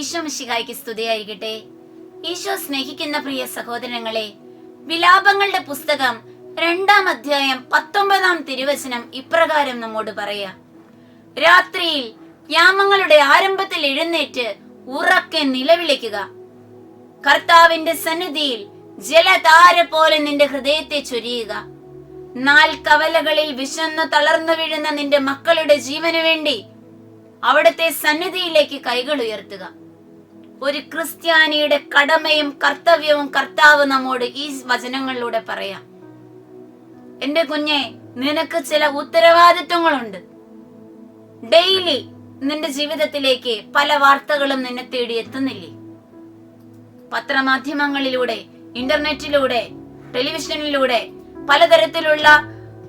ഈശോ മിശിഹായ്ക്ക് സ്തുതിയായിരിക്കട്ടെ. ഈശോ സ്നേഹിക്കുന്ന പ്രിയ സഹോദരങ്ങളെ വിലാപങ്ങളുടെ പുസ്തകം രണ്ടാം അധ്യായം പത്തൊമ്പതാം തിരുവചനം ഇപ്രകാരം നമ്മോട് പറയാ. രാത്രിയിൽ യാമങ്ങളുടെ ആരംഭത്തിൽ എഴുന്നേറ്റ് ഉറക്കെ നിലവിളിക്കുക. കർത്താവിന്റെ സന്നിധിയിൽ ജലതാര പോലെ നിന്റെ ഹൃദയത്തെ ചൊരിയുക. നാൽ കവലകളിൽ വിശന്നു തളർന്നു വീഴുന്ന നിന്റെ മക്കളുടെ ജീവന് വേണ്ടി അവിടുത്തെ സന്നിധിയിലേക്ക് കൈകൾ ഉയർത്തുക. ഒരു ക്രിസ്ത്യാനിയുടെ കടമയും കർത്തവ്യവും കർത്താവ് നമ്മോട് ഈ വചനങ്ങളിലൂടെ പറയാം. എന്റെ കുഞ്ഞെ നിനക്ക് ചില ഉത്തരവാദിത്വങ്ങളുണ്ട്. ഡെയിലി നിന്റെ ജീവിതത്തിലേക്ക് പല വാർത്തകളും നിന്നെ തേടി എത്തുന്നില്ലേ? പത്രമാധ്യമങ്ങളിലൂടെ ഇന്റർനെറ്റിലൂടെ ടെലിവിഷനിലൂടെ പലതരത്തിലുള്ള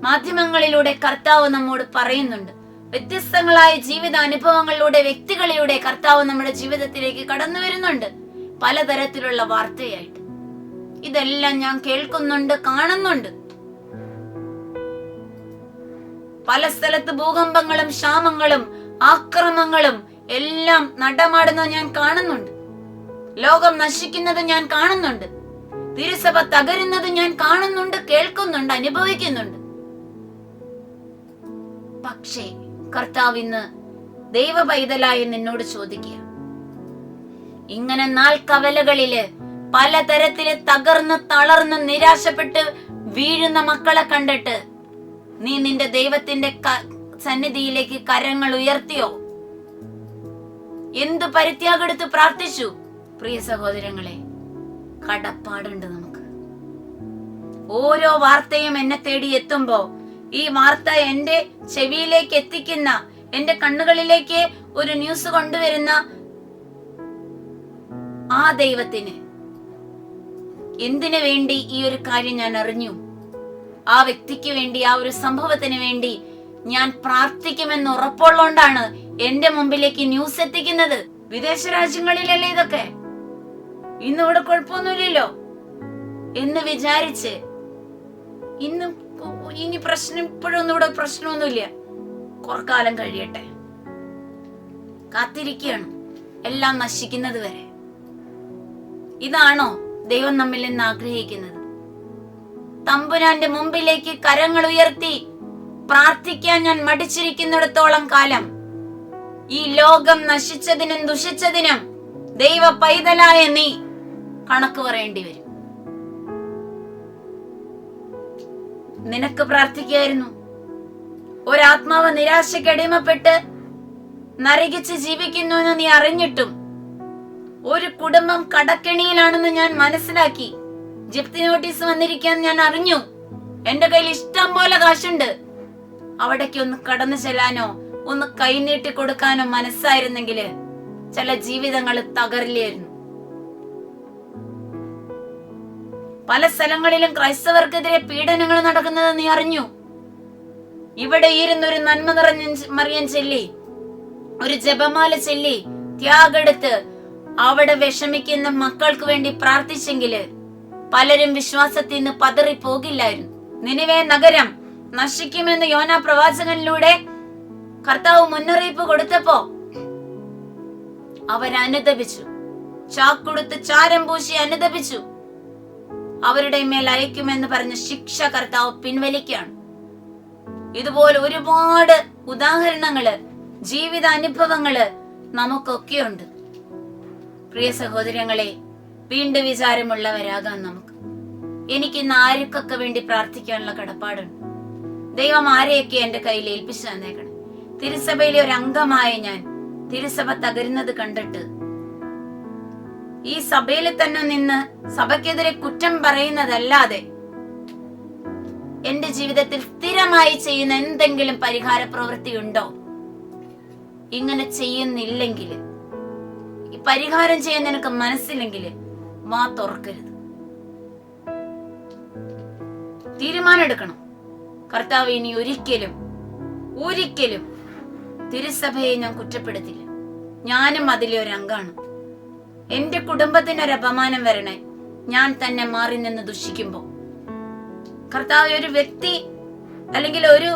മാധ്യമങ്ങളിലൂടെ കർത്താവ് നമ്മോട് പറയുന്നുണ്ട്. വ്യത്യസ്തങ്ങളായ ജീവിത അനുഭവങ്ങളിലൂടെ വ്യക്തികളിലൂടെ കർത്താവ് നമ്മുടെ ജീവിതത്തിലേക്ക് കടന്നു വരുന്നുണ്ട്. പലതരത്തിലുള്ള വാർത്തയായിട്ട്. ഇതെല്ലാം ഞാൻ കേൾക്കുന്നുണ്ട് കാണുന്നുണ്ട്. പല സ്ഥലത്ത് ഭൂകമ്പങ്ങളും ക്ഷാമങ്ങളും ആക്രമങ്ങളും എല്ലാം നടമാടുന്നത് ഞാൻ കാണുന്നുണ്ട്. ലോകം നശിക്കുന്നത് ഞാൻ കാണുന്നുണ്ട്. തിരുസഭ തകരുന്നത് ഞാൻ കാണുന്നുണ്ട് കേൾക്കുന്നുണ്ട് അനുഭവിക്കുന്നുണ്ട്. പക്ഷേ കർത്താവ് ഇന്ന് ദൈവ പൈതലായി നിന്നോട് ചോദിക്കുക. ഇങ്ങനെ നാൽ കവലകളിൽ പലതരത്തിൽ തകർന്ന് തളർന്ന് നിരാശപ്പെട്ട് വീഴുന്ന മക്കളെ കണ്ടിട്ട് നീ നിന്റെ ദൈവത്തിന്റെ സന്നിധിയിലേക്ക് കരങ്ങൾ ഉയർത്തിയോ? എന്തു പരിത്യാഗെടുത്ത് പ്രാർത്ഥിച്ചു? പ്രിയ സഹോദരങ്ങളെ കടപ്പാടുണ്ട് നമുക്ക്. ഓരോ വാർത്തയും എന്നെ തേടി എത്തുമ്പോ ഈ വാർത്ത എന്റെ ചെവിയിലേക്ക് എത്തിക്കുന്ന എന്റെ കണ്ണുകളിലേക്ക് ഒരു ന്യൂസ് കൊണ്ടുവരുന്ന ആ ദൈവത്തിന് എന്തിനു വേണ്ടി ഈ ഒരു കാര്യം ഞാൻ അറിഞ്ഞു? ആ വ്യക്തിക്ക് വേണ്ടി ആ ഒരു സംഭവത്തിന് വേണ്ടി ഞാൻ പ്രാർത്ഥിക്കുമെന്ന് ഉറപ്പുള്ളോണ്ടാണ് എന്റെ മുമ്പിലേക്ക് ന്യൂസ് എത്തിക്കുന്നത്. വിദേശ രാജ്യങ്ങളിലല്ലേ ഇതൊക്കെ? ഇന്നിവിടെ കുഴപ്പമൊന്നുമില്ലല്ലോ? എന്ന് വിചാരിച്ച് ഇന്ന് ഇനി പ്രശ്നം ഇപ്പോഴൊന്നും ഇവിടെ പ്രശ്നമൊന്നുമില്ല. കുറക്കാലം കഴിയട്ടെ. കാത്തിരിക്കുകയാണ്. എല്ലാം നശിക്കുന്നത് വരെ. ഇതാണോ ദൈവം നമ്മിൽ നിന്ന് ആഗ്രഹിക്കുന്നത്? തമ്പുരാന്റെ മുമ്പിലേക്ക് കരങ്ങൾ ഉയർത്തി പ്രാർത്ഥിക്കാൻ ഞാൻ മടിച്ചിരിക്കുന്നിടത്തോളം കാലം. ഈ ലോകം നശിച്ചതിനും ദുഷിച്ചതിനും ദൈവ പൈതലായ നീ കണക്ക് പറയേണ്ടി വരും. നിനക്ക് പ്രാർത്ഥിക്കുകയായിരുന്നു. ഒരാത്മാവ് നിരാശയ്ക്ക് അടിമപ്പെട്ട് നരകിച്ച് ജീവിക്കുന്നു എന്ന് നീ അറിഞ്ഞിട്ടും ഒരു കുടുംബം കടക്കെണിയിലാണെന്ന് ഞാൻ മനസ്സിലാക്കി. ജപ്തി നോട്ടീസ് വന്നിരിക്കാൻ ഞാൻ അറിഞ്ഞു. എന്റെ കയ്യിൽ ഇഷ്ടം പോലെ കാശുണ്ട്. അവിടേക്ക് ഒന്ന് കടന്നു ചെല്ലാനോ ഒന്ന് കൈനീട്ടി കൊടുക്കാനോ മനസ്സായിരുന്നെങ്കിൽ ചില ജീവിതങ്ങൾ തകരില്ലായിരുന്നു പല സ്ഥലങ്ങളിലും ക്രൈസ്തവർക്കെതിരെ പീഡനങ്ങൾ നടക്കുന്നത് നീ അറിഞ്ഞു? ഇവിടെ ഇരുന്നൊരു നന്മ നിറഞ്ഞ മറിയൻ ചെല്ലി. ഒരു ജപമാല ചെല്ലി. ത്യാഗെടുത്ത് അവിടെ വിഷമിക്കുന്ന മക്കൾക്ക് വേണ്ടി പ്രാർത്ഥിച്ചെങ്കിൽ പലരും വിശ്വാസത്തിൽ നിന്ന് പതറി പോകില്ലായിരുന്നു നിനിവേ നഗരം നശിക്കുമെന്ന് യോന പ്രവാചകനിലൂടെ കർത്താവ് മുന്നറിയിപ്പ് കൊടുത്തപ്പോ അവരനുദപിച്ചു. ചാക്കൊടുത്ത് ചാരം പൂശി അനുദപിച്ചു. അവരുടെ മേൽ അയക്കുമെന്ന് പറഞ്ഞ ശിക്ഷ കർത്താവ് പിൻവലിക്കുകയാണ്. ഇതുപോലെ ഒരുപാട് ഉദാഹരണങ്ങൾ ജീവിത അനുഭവങ്ങൾ നമുക്കൊക്കെയുണ്ട്. പ്രിയ സഹോദരങ്ങളെ വീണ്ടും വിചാരമുള്ളവരാകാം നമുക്ക്. എനിക്ക് ഇന്ന് ആർക്കൊക്കെ വേണ്ടി പ്രാർത്ഥിക്കാനുള്ള കടപ്പാടുണ്ട്? ദൈവം ആരെയൊക്കെ എന്റെ കയ്യിൽ ഏൽപ്പിച്ചു തന്നേക്കണം? തിരുസഭയിലെ ഒരു അംഗമായ ഞാൻ തിരുസഭ തകരുന്നത് കണ്ടിട്ട് ഈ സഭയിൽ തന്നെ നിന്ന് സഭയ്ക്കെതിരെ കുറ്റം പറയുന്നതല്ലാതെ എന്റെ ജീവിതത്തിൽ സ്ഥിരമായി ചെയ്യുന്ന എന്തെങ്കിലും പരിഹാര പ്രവൃത്തി ഉണ്ടോ ഇങ്ങനെ ചെയ്യുന്നില്ലെങ്കിൽ ഈ പരിഹാരം ചെയ്യാൻ നിനക്ക് മനസ്സില്ലെങ്കിൽ വാ തുറക്കരുത്. തീരുമാനം എടുക്കണം കർത്താവ് ഇനി ഒരിക്കലും ഒരിക്കലും തിരുസഭയെ ഞാൻ കുറ്റപ്പെടുത്തില്ല. ഞാനും അതിലെ ഒരു അംഗാണ് എന്റെ കുടുംബത്തിനൊരു അപമാനം വരണേ. ഞാൻ തന്നെ മാറി നിന്ന് ദുഷിക്കുമ്പോ. കർത്താവ് ഒരു വ്യക്തി അല്ലെങ്കിൽ ഒരു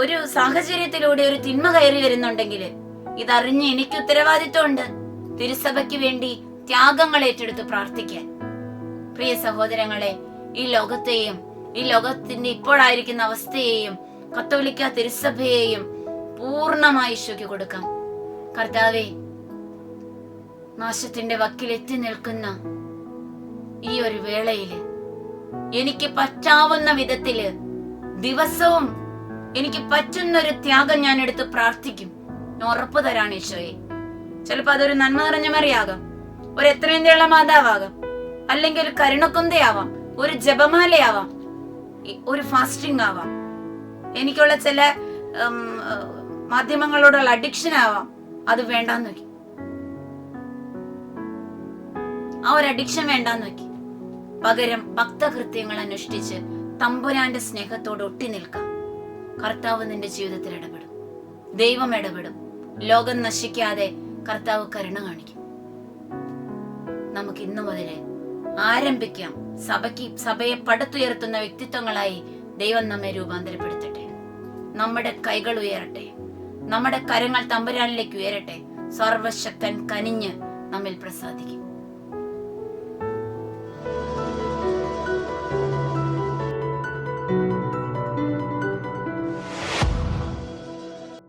ഒരു സാഹചര്യത്തിലൂടെ ഒരു തിന്മ കയറി വരുന്നുണ്ടെങ്കിൽ ഇതറിഞ്ഞ് എനിക്ക് ഉത്തരവാദിത്വമുണ്ട്. തിരുസഭയ്ക്ക് വേണ്ടി ത്യാഗങ്ങൾ ഏറ്റെടുത്ത് പ്രാർത്ഥിക്കാൻ. പ്രിയ സഹോദരങ്ങളെ ഈ ലോകത്തെയും ഈ ലോകത്തിന്റെ ഇപ്പോഴായിരിക്കുന്ന അവസ്ഥയെയും കത്തോലിക്ക തിരുസഭയെയും പൂർണമായി ഈശോയ്ക്ക് കൊടുക്കാം. കർത്താവെ നാശത്തിന്റെ വക്കിലെത്തി നിൽക്കുന്ന ഈ ഒരു വേളയിൽ എനിക്ക് പറ്റാവുന്ന വിധത്തിൽ ദിവസവും എനിക്ക് പറ്റുന്ന ഒരു ത്യാഗം ഞാൻ എടുത്ത് പ്രാർത്ഥിക്കും. ഞാൻ ഉറപ്പ് തരാണ് ഈശോയെ. ചിലപ്പോ അതൊരു നന്മ നിറഞ്ഞ മറിയാകാം. ഒരു എത്രയന്തയുള്ള മാതാവാകാം. അല്ലെങ്കിൽ ഒരു കരുണക്കുന്തയാവാം. ഒരു ജപമാലയാവാം. ഒരു ഫാസ്റ്റിംഗ് ആവാം. എനിക്കുള്ള ചില മാധ്യമങ്ങളോടുള്ള അഡിക്ഷൻ ആവാം. അത് വേണ്ടാന്ന് വെക്കും ആ ഒരു അഡിക്ഷൻ വേണ്ടാന്ന് നോക്കി. പകരം ഭക്തകൃത്യങ്ങൾ അനുഷ്ഠിച്ച് തമ്പുരാന്റെ സ്നേഹത്തോട് ഒട്ടി നിൽക്കാം. കർത്താവ് നിന്റെ ജീവിതത്തിൽ ഇടപെടും. ദൈവം ഇടപെടും. ലോകം നശിക്കാതെ കർത്താവ് കരുണ കാണിക്കും. നമുക്ക് ഇന്നു മുതലേ ആരംഭിക്കാം. സഭയ്ക്ക് സഭയെ പടുത്തുയർത്തുന്ന വ്യക്തിത്വങ്ങളായി ദൈവം നമ്മെ രൂപാന്തരപ്പെടുത്തട്ടെ. നമ്മുടെ കൈകൾ ഉയരട്ടെ. നമ്മുടെ കരങ്ങൾ തമ്പുരാനിലേക്ക് ഉയരട്ടെ. സർവശക്തൻ കനിഞ്ഞ് നമ്മിൽ പ്രസാദിക്കും.